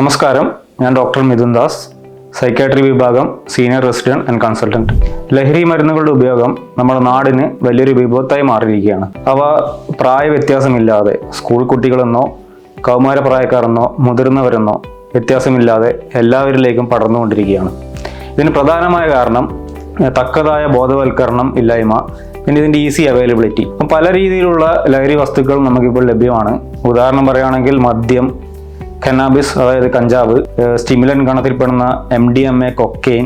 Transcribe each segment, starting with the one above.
നമസ്കാരം. ഞാൻ doctor Mithun Das psychiatry വിഭാഗം സീനിയർ റെസിഡന്റ് ആൻഡ് കൺസൾട്ടന്റ്. ലഹരി മരുന്നുകളുടെ ഉപയോഗം നമ്മുടെ നാടിന് വലിയൊരു വിപത്തായി മാറിയിരിക്കുകയാണ്. അവ പ്രായ വ്യത്യാസമില്ലാതെ സ്കൂൾ കുട്ടികളെന്നോ കൗമാരപ്രായക്കാരെന്നോ മുതിർന്നവരെന്നോ വ്യത്യാസമില്ലാതെ എല്ലാവരിലേക്കും പടർന്നുകൊണ്ടിരിക്കുകയാണ്. ഇതിന് പ്രധാനമായ കാരണം തക്കതായ ബോധവൽക്കരണം ഇല്ലായ്മ പിന്നെ ഇതിന്റെ ഈസി അവൈലബിലിറ്റി. അപ്പം പല രീതിയിലുള്ള ലഹരി വസ്തുക്കൾ നമുക്കിപ്പോൾ ലഭ്യമാണ്. ഉദാഹരണം പറയുകയാണെങ്കിൽ മദ്യം കന്നാബിസ് അതായത് കഞ്ചാവ് stimulant ഗണത്തിൽപ്പെടുന്ന M D M A cocaine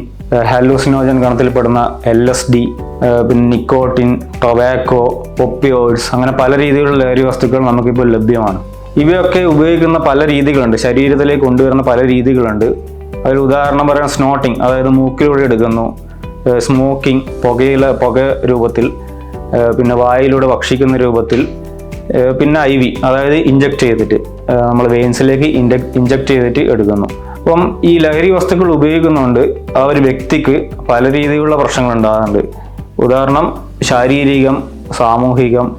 hallucinogen ഗണത്തിൽപ്പെടുന്ന L S D പിന്നെ നിക്കോട്ടിൻ ടൊബാക്കോ ഒപ്പിയോയിഡ്സ് അങ്ങനെ പല രീതിയിലുള്ള ലഹരി വസ്തുക്കൾ നമുക്കിപ്പോൾ ലഭ്യമാണ്. ഇവയൊക്കെ ഉപയോഗിക്കുന്ന പല രീതികളുണ്ട്. ശരീരത്തിലേക്ക് കൊണ്ടുവരുന്ന പല രീതികളുണ്ട്. അതിൽ ഉദാഹരണം പറയാൻ സ്നോട്ടിങ് അതായത് മൂക്കിലൂടെ എടുക്കുന്നു. സ്മോക്കിംഗ് പുകയില പുക രൂപത്തിൽ പിന്നെ വായിലൂടെ ഭക്ഷിക്കുന്ന രൂപത്തിൽ പിന്നെ ഐ വി അതായത് ഇഞ്ചക്ട് ചെയ്തിട്ട് നമ്മൾ വെയിൻസിലേക്ക് ഇഞ്ചക്ട് ചെയ്തിട്ട് എടുക്കുന്നു. അപ്പം ഈ ലഹരി വസ്തുക്കൾ ഉപയോഗിക്കുന്നതുകൊണ്ട് ആ ഒരു വ്യക്തിക്ക് പല രീതിയിലുള്ള പ്രശ്നങ്ങൾ ഉണ്ടാകുന്നുണ്ട് ഉദാഹരണം ശാരീരികം സാമൂഹികം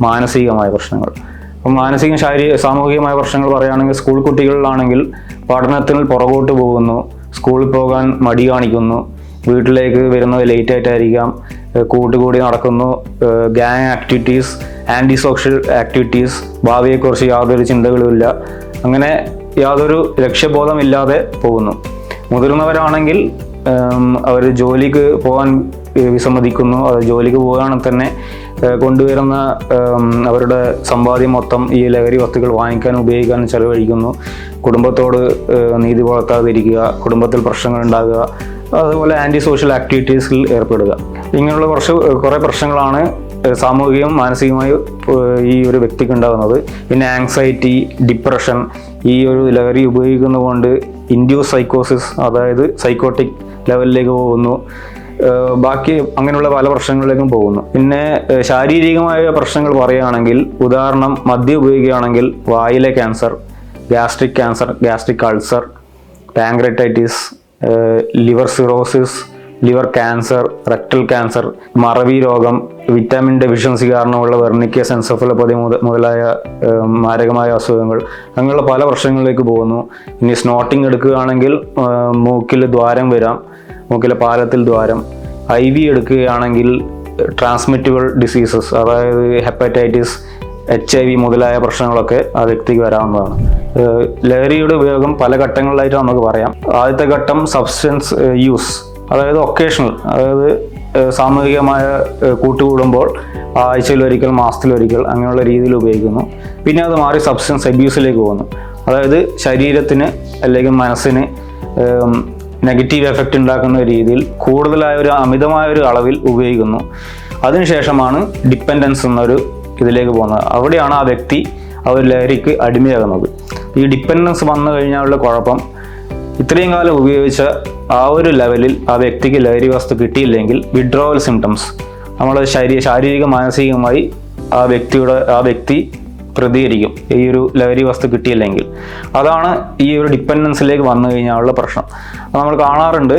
മാനസികമായ പ്രശ്നങ്ങൾ. അപ്പം മാനസിക ശാരീരിക സാമൂഹികമായ പ്രശ്നങ്ങൾ പറയുകയാണെങ്കിൽ സ്കൂൾ കുട്ടികളിലാണെങ്കിൽ പഠനത്തിൽ പുറകോട്ട് പോകുന്നു സ്കൂളിൽ പോകാൻ മടി കാണിക്കുന്നു വീട്ടിലേക്ക് വരുന്നത് ലേറ്റ് ആയിട്ടായിരിക്കാം കൂട്ടുകൂടി നടക്കുന്നു gang activities anti social activities ഭാവിയെക്കുറിച്ച് യാതൊരു ചിന്തകളുമില്ല. അങ്ങനെ യാതൊരു ലക്ഷ്യബോധമില്ലാതെ പോകുന്നു. മുതിർന്നവരാണെങ്കിൽ അവർ ജോലിക്ക് പോകാൻ വിസമ്മതിക്കുന്നു. അത് ജോലിക്ക് പോകുകയാണെങ്കിൽ തന്നെ കൊണ്ടുവരുന്ന അവരുടെ സമ്പാദ്യം മൊത്തം ഈ ലഹരി വസ്തുക്കൾ വാങ്ങിക്കാനും ഉപയോഗിക്കാനും ചെലവഴിക്കുന്നു. കുടുംബത്തോട് നീതി പുലർത്താതിരിക്കുക കുടുംബത്തിൽ പ്രശ്നങ്ങൾ ഉണ്ടാകുക അതുപോലെ ആന്റി സോഷ്യൽ ആക്ടിവിറ്റീസിൽ ഏർപ്പെടുക. ഇങ്ങനെയുള്ള കുറച്ച് കുറേ പ്രശ്നങ്ങളാണ് സാമൂഹികവും മാനസികമായും ഈ ഒരു വ്യക്തിക്ക് ഉണ്ടാകുന്നത്. പിന്നെ ആങ്സൈറ്റി ഡിപ്രഷൻ ഈ ഒരു ലഹരി ഉപയോഗിക്കുന്നതുകൊണ്ട് ഇൻഡ്യൂസ് സൈക്കോസിസ് അതായത് സൈക്കോട്ടിക് ലെവലിലേക്ക് പോകുന്നു. ബാക്കി അങ്ങനെയുള്ള പല പ്രശ്നങ്ങളിലേക്കും പോകുന്നു. പിന്നെ ശാരീരികമായ പ്രശ്നങ്ങൾ പറയുകയാണെങ്കിൽ ഉദാഹരണം മദ്യം ഉപയോഗിക്കുകയാണെങ്കിൽ വായിലെ cancer gastric cancer gastric ulcer pancreatitis liver cirrhosis liver cancer rectal cancer മറവി രോഗം വിറ്റാമിൻ ഡെഫിഷ്യൻസി കാരണമുള്ള വെർണിക്ക സെൻസഫലപ്പതി മുത മുതലായ മാരകമായ അസുഖങ്ങൾ. അങ്ങനെയുള്ള പല പ്രശ്നങ്ങളിലേക്ക് പോകുന്നു. ഇനി സ്നോട്ടിങ് എടുക്കുകയാണെങ്കിൽ മൂക്കിൽ ദ്വാരം വരാം. മൂക്കിലെ പാലത്തിൽ ദ്വാരം. ഐ വി എടുക്കുകയാണെങ്കിൽ ട്രാൻസ്മിറ്റബിൾ ഡിസീസസ് അതായത് ഹെപ്പറ്റൈറ്റിസ് എച്ച് ഐ വി മുതലായ പ്രശ്നങ്ങളൊക്കെ ആ വ്യക്തിക്ക് വരാവുന്നതാണ്. ലഹരിയുടെ ഉപയോഗം പല ഘട്ടങ്ങളിലായിട്ട് നമുക്ക് പറയാം. ആദ്യത്തെ ഘട്ടം സബ്സ്റ്റൻസ് യൂസ് അതായത് ഒക്കേഷണൽ അതായത് സാമൂഹികമായ കൂട്ടുകൂടുമ്പോൾ ആഴ്ചയിൽ ഒരിക്കൽ മാസത്തിലൊരിക്കൽ അങ്ങനെയുള്ള രീതിയിൽ ഉപയോഗിക്കുന്നു. പിന്നെ അത് മാറി സബ്സ്റ്റൻസ് അബ്യൂസിലേക്ക് പോകുന്നു. അതായത് ശരീരത്തിന് അല്ലെങ്കിൽ മനസ്സിന് നെഗറ്റീവ് എഫക്റ്റ് ഉണ്ടാക്കുന്ന രീതിയിൽ കൂടുതലായ ഒരു അമിതമായ ഒരു അളവിൽ ഉപയോഗിക്കുന്നു. അതിനുശേഷമാണ് ഡിപ്പെൻഡൻസ് എന്നൊരു ഇതിലേക്ക് പോകുന്നത്. അവിടെയാണ് ആ വ്യക്തി ആ ഒരു ലഹരിക്ക് അടിമയാകുന്നത്. ഈ ഡിപ്പെൻഡൻസ് വന്നു കഴിഞ്ഞാലുള്ള കുഴപ്പം ഇത്രയും കാലം ഉപയോഗിച്ച ആ ഒരു ലെവലിൽ ആ വ്യക്തിക്ക് ലഹരി വസ്തു കിട്ടിയില്ലെങ്കിൽ വിഡ്രോവൽ സിംറ്റംസ് നമ്മൾ ശരീര ശാരീരിക മാനസികമായി ആ വ്യക്തിയുടെ ആ വ്യക്തി പ്രതികരിക്കും. ഈ ഒരു ലഹരി വസ്തു കിട്ടിയില്ലെങ്കിൽ. അതാണ് ഈ ഒരു ഡിപ്പെൻഡൻസിലേക്ക് വന്നു കഴിഞ്ഞാലുള്ള പ്രശ്നം. നമ്മൾ കാണാറുണ്ട്.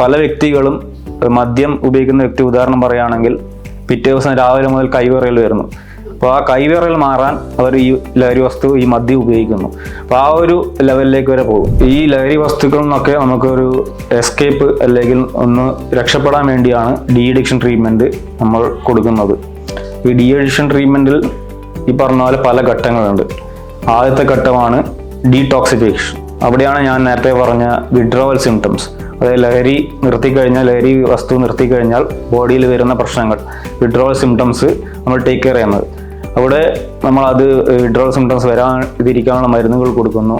പല വ്യക്തികളും മദ്യം ഉപയോഗിക്കുന്ന വ്യക്തി ഉദാഹരണം പറയുകയാണെങ്കിൽ പിറ്റേ ദിവസം രാവിലെ മുതൽ കൈവിറയിൽ വരുന്നു. അപ്പോൾ ആ കൈവിറയൽ മാറാൻ അവർ ഈ ലഹരി വസ്തു ഈ മദ്യം ഉപയോഗിക്കുന്നു. അപ്പോൾ ആ ഒരു ലെവലിലേക്ക് വരെ പോകും. ഈ ലഹരി വസ്തുക്കളിൽ നിന്നൊക്കെ നമുക്കൊരു എസ്കേപ്പ് അല്ലെങ്കിൽ ഒന്ന് രക്ഷപ്പെടാൻ വേണ്ടിയാണ് ഡി അഡിക്ഷൻ ട്രീറ്റ്മെന്റ് നമ്മൾ കൊടുക്കുന്നത്. ഈ ഡി അഡിക്ഷൻ ട്രീറ്റ്മെന്റിൽ ഈ പറഞ്ഞ പോലെ പല ഘട്ടങ്ങളുണ്ട്. ആദ്യത്തെ ഘട്ടമാണ് ഡീടോക്സിഫിക്കേഷൻ അവിടെയാണ് ഞാൻ നേരത്തെ പറഞ്ഞ വിഡ്രോവൽ സിംറ്റംസ് അതായത് ലഹരി നിർത്തിക്കഴിഞ്ഞാൽ ലഹരി വസ്തു നിർത്തിക്കഴിഞ്ഞാൽ ബോഡിയിൽ വരുന്ന പ്രശ്നങ്ങൾ വിഡ്രോവൽ സിംറ്റംസ് നമ്മൾ ടേക്ക് കെയർ ചെയ്യുന്നത്. അവിടെ നമ്മൾ അത് വിഡ്രോൾ സിംറ്റംസ് വരാതിരിക്കാനുള്ള മരുന്നുകൾ കൊടുക്കുന്നു.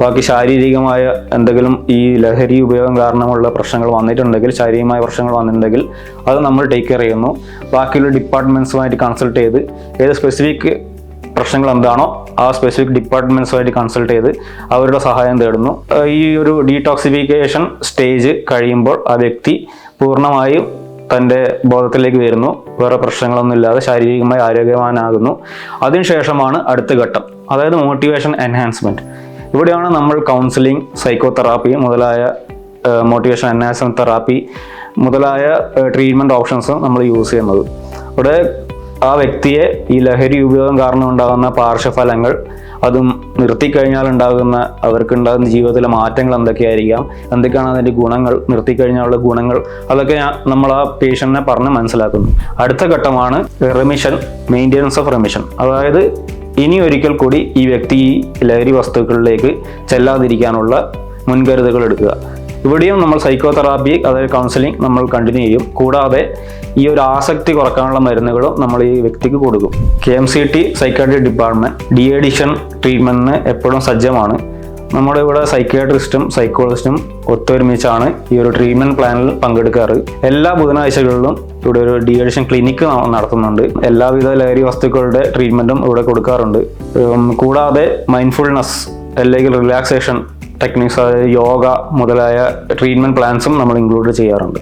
ബാക്കി ശാരീരികമായ എന്തെങ്കിലും ഈ ലഹരി ഉപയോഗം കാരണമുള്ള പ്രശ്നങ്ങൾ വന്നിട്ടുണ്ടെങ്കിൽ ശാരീരികമായ പ്രശ്നങ്ങൾ വന്നിട്ടുണ്ടെങ്കിൽ അത് നമ്മൾ ടേക്ക് കെയർ ചെയ്യുന്നു. ബാക്കിയുള്ള ഡിപ്പാർട്ട്മെന്റ്സുമായിട്ട് കൺസൾട്ട് ചെയ്ത് ഏത് സ്പെസിഫിക് പ്രശ്നങ്ങൾ എന്താണോ ആ സ്പെസിഫിക് ഡിപ്പാർട്ട്മെന്റ്സുമായിട്ട് കൺസൾട്ട് ചെയ്ത് അവരുടെ സഹായം തേടുന്നു. ഈ ഒരു ഡീടോക്സിഫിക്കേഷൻ സ്റ്റേജ് കഴിയുമ്പോൾ ആ വ്യക്തി പൂർണമായും തന്റെ ബോധത്തിലേക്ക് വരുന്നു. വേറെ പ്രശ്നങ്ങളൊന്നും ഇല്ലാതെ ശാരീരികമായി ആരോഗ്യവാനാകുന്നു. അതിനുശേഷമാണ് അടുത്ത ഘട്ടം. അതായത് മോട്ടിവേഷൻ എൻഹാൻസ്മെന്റ് ഇവിടെയാണ് നമ്മൾ കൗൺസിലിംഗ് സൈക്കോതെറാപ്പി മുതലായ മോട്ടിവേഷൻ എൻഹാൻസ്മെന്റ് തെറാപ്പി മുതലായ ട്രീറ്റ്മെന്റ് ഓപ്ഷൻസ് നമ്മൾ യൂസ് ചെയ്യുന്നത്. ഇവിടെ ആ വ്യക്തിയെ ഈ ലഹരി ഉപയോഗം കാരണം ഉണ്ടാകുന്ന പാർശ്വഫലങ്ങൾ അതും നിർത്തിക്കഴിഞ്ഞാൽ ഉണ്ടാകുന്ന അവർക്കുണ്ടാകുന്ന ജീവിതത്തിലെ മാറ്റങ്ങൾ എന്തൊക്കെയായിരിക്കാം? എന്തൊക്കെയാണ് അതിന്റെ ഗുണങ്ങൾ? നിർത്തിക്കഴിഞ്ഞാലുള്ള ഗുണങ്ങൾ? അതൊക്കെ നമ്മൾ ആ പേഷ്യന്റിനെ പറഞ്ഞ് മനസ്സിലാക്കുന്നു. അടുത്ത ഘട്ടമാണ് റെമിഷൻ മെയിന്റെനൻസ് ഓഫ് റെമിഷൻ. അതായത് ഇനി ഒരിക്കൽ കൂടി ഈ വ്യക്തി ഈ ലഹരി വസ്തുക്കളിലേക്ക് ചെല്ലാതിരിക്കാനുള്ള മുൻകരുതലുകൾ എടുക്കുക. ഇവിടെയും നമ്മൾ സൈക്കോതെറാപ്പി അതായത് കൗൺസിലിംഗ് നമ്മൾ കണ്ടിന്യൂ ചെയ്യും. കൂടാതെ ഈ ഒരു ആസക്തി കുറക്കാനുള്ള മരുന്നുകളും നമ്മൾ ഈ വ്യക്തിക്ക് കൊടുക്കും. K M C T psychiatry department deaddiction ട്രീറ്റ്മെന്റിന് എപ്പോഴും സജ്ജമാണ്. നമ്മുടെ ഇവിടെ സൈക്യാട്രിസ്റ്റും സൈക്കോളജിസ്റ്റും ഒത്തൊരുമിച്ചാണ് ഈ ഒരു ട്രീറ്റ്മെന്റ് പ്ലാനിൽ പങ്കെടുക്കാറ്. എല്ലാ ബുധനാഴ്ചകളിലും ഇവിടെ ഒരു ഡി അഡിഷൻ ക്ലിനിക്ക് നടത്തുന്നുണ്ട്. എല്ലാവിധ ലഹരി വസ്തുക്കളുടെ ട്രീറ്റ്മെന്റും ഇവിടെ കൊടുക്കാറുണ്ട്. കൂടാതെ മൈൻഡ്ഫുൾനെസ് അല്ലെങ്കിൽ റിലാക്സേഷൻ ടെക്നിക്സ് യോഗ മുതലായ ട്രീറ്റ്മെന്റ് പ്ലാൻസും നമ്മൾ ഇൻക്ലൂഡ് ചെയ്യാറുണ്ട്.